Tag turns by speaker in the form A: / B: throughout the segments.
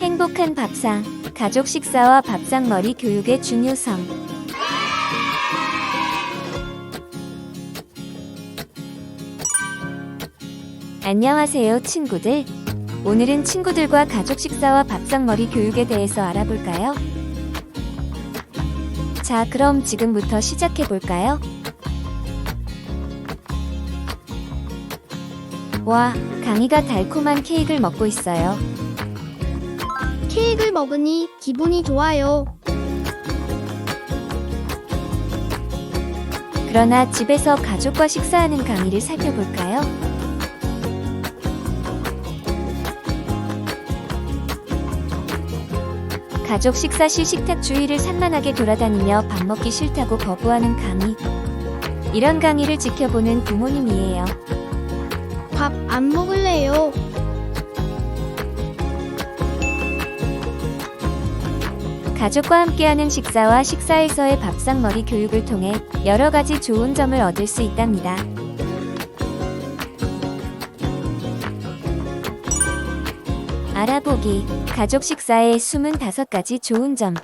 A: 행복한 밥상, 가족 식사와 밥상머리 교육의 중요성. 안녕하세요, 친구들. 오늘은 친구들과 가족 식사와 밥상머리 교육에 대해서 알아볼까요? 자, 그럼 지금부터 시작해 볼까요? 와, 강희가 달콤한 케이크를 먹고 있어요.
B: 케이크를 먹으니 기분이 좋아요.
A: 그러나 집에서 가족과 식사하는 강의를 살펴볼까요? 가족 식사 시 식탁 주위를 산만하게 돌아다니며 밥 먹기 싫다고 거부하는 강의. 이런 강의를 지켜보는 부모님이에요.
B: 밥 안 먹을래요.
A: 가족과 함께하는 식사와 식사에서의 밥상머리 교육을 통해 여러 가지 좋은 점을 얻을 수 있답니다. 알아보기 가족 식사의 25가지 좋은 점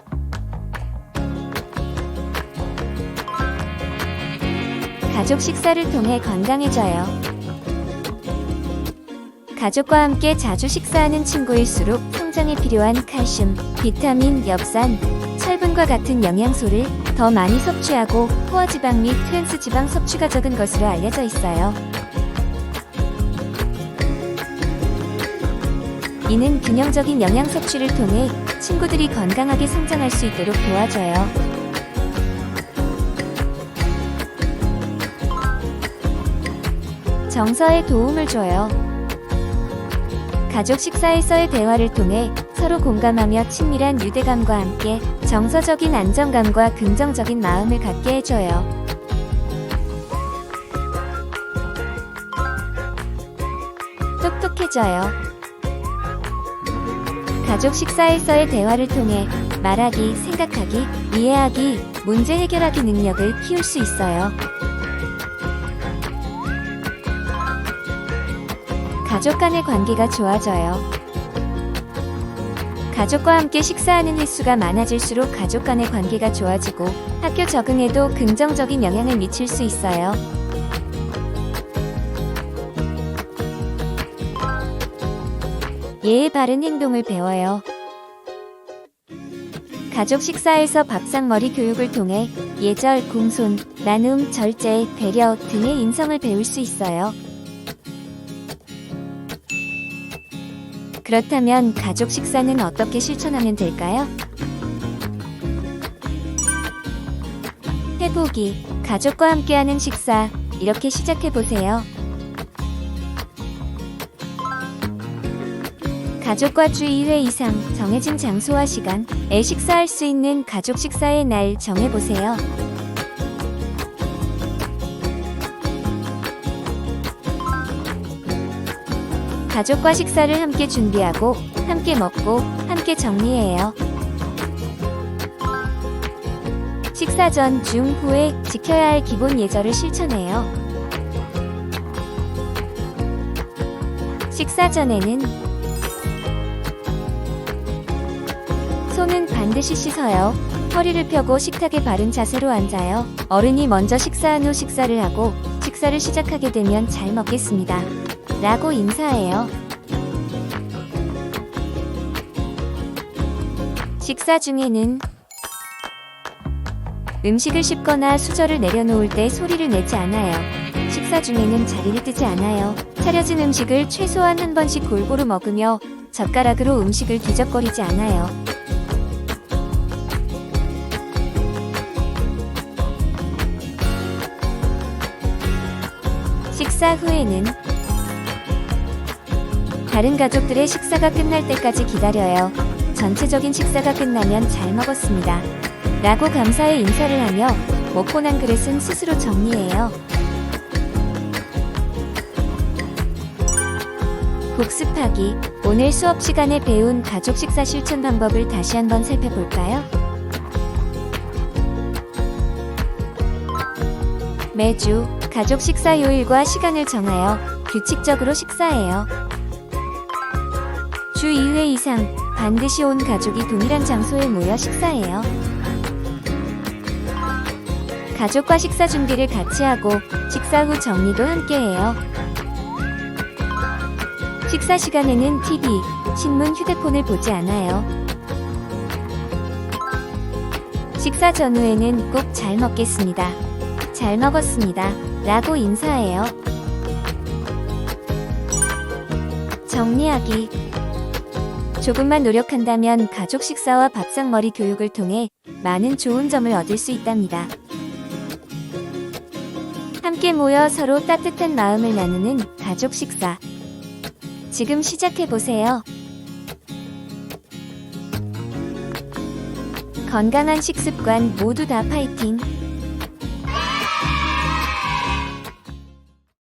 A: 가족 식사를 통해 건강해져요. 가족과 함께 자주 식사하는 친구일수록 성장에 필요한 칼슘, 비타민, 엽산, 철분과 같은 영양소를 더 많이 섭취하고 포화지방 및 트랜스지방 섭취가 적은 것으로 알려져 있어요. 이는 균형적인 영양 섭취를 통해 친구들이 건강하게 성장할 수 있도록 도와줘요. 정서에 도움을 줘요. 가족 식사에서의 대화를 통해 서로 공감하며 친밀한 유대감과 함께 정서적인 안정감과 긍정적인 마음을 갖게 해줘요. 똑똑해져요. 가족 식사에서의 대화를 통해 말하기, 생각하기, 이해하기, 문제 해결하기 능력을 키울 수 있어요. 가족 간의 관계가 좋아져요. 가족과 함께 식사하는 횟수가 많아질수록 가족 간의 관계가 좋아지고 학교 적응에도 긍정적인 영향을 미칠 수 있어요. 예의 바른 행동을 배워요. 가족 식사에서 밥상머리 교육을 통해 예절, 공손, 나눔, 절제, 배려 등의 인성을 배울 수 있어요. 그렇다면 가족 식사는 어떻게 실천하면 될까요? 해보기, 가족과 함께하는 식사, 이렇게 시작해 보세요. 가족과 주 2회 이상 정해진 장소와 시간에 식사할 수 있는 가족 식사의 날 정해보세요. 가족과 식사를 함께 준비하고 함께 먹고 함께 정리해요. 식사 전, 중, 후에 지켜야 할 기본 예절을 실천해요. 식사 전에는 손은 반드시 씻어요. 허리를 펴고 식탁에 바른 자세로 앉아요. 어른이 먼저 식사한 후 식사를 하고 식사를 시작하게 되면 잘 먹겠습니다. 라고 인사해요. 식사 중에는 음식을 씹거나 수저를 내려놓을 때 소리를 내지 않아요. 식사 중에는 자리를 뜨지 않아요. 차려진 음식을 최소한 한 번씩 골고루 먹으며 젓가락으로 음식을 뒤적거리지 않아요. 식사 후에는 다른 가족들의 식사가 끝날 때까지 기다려요. 전체적인 식사가 끝나면 잘 먹었습니다. 라고 감사의 인사를 하며 먹고 난 그릇은 스스로 정리해요. 복습하기. 오늘 수업 시간에 배운 가족 식사 실천 방법을 다시 한번 살펴볼까요? 매주 가족 식사 요일과 시간을 정하여 규칙적으로 식사해요. 주 2회 이상 반드시 온 가족이 동일한 장소에 모여 식사해요. 가족과 식사 준비를 같이 하고 식사 후 정리도 함께 해요. 식사 시간에는 TV, 신문, 휴대폰을 보지 않아요. 식사 전후에는 꼭 잘 먹겠습니다. 잘 먹었습니다. 라고 인사해요. 정리하기. 조금만 노력한다면 가족 식사와 밥상머리 교육을 통해 많은 좋은 점을 얻을 수 있답니다. 함께 모여 서로 따뜻한 마음을 나누는 가족 식사. 지금 시작해보세요. 건강한 식습관 모두 다 파이팅!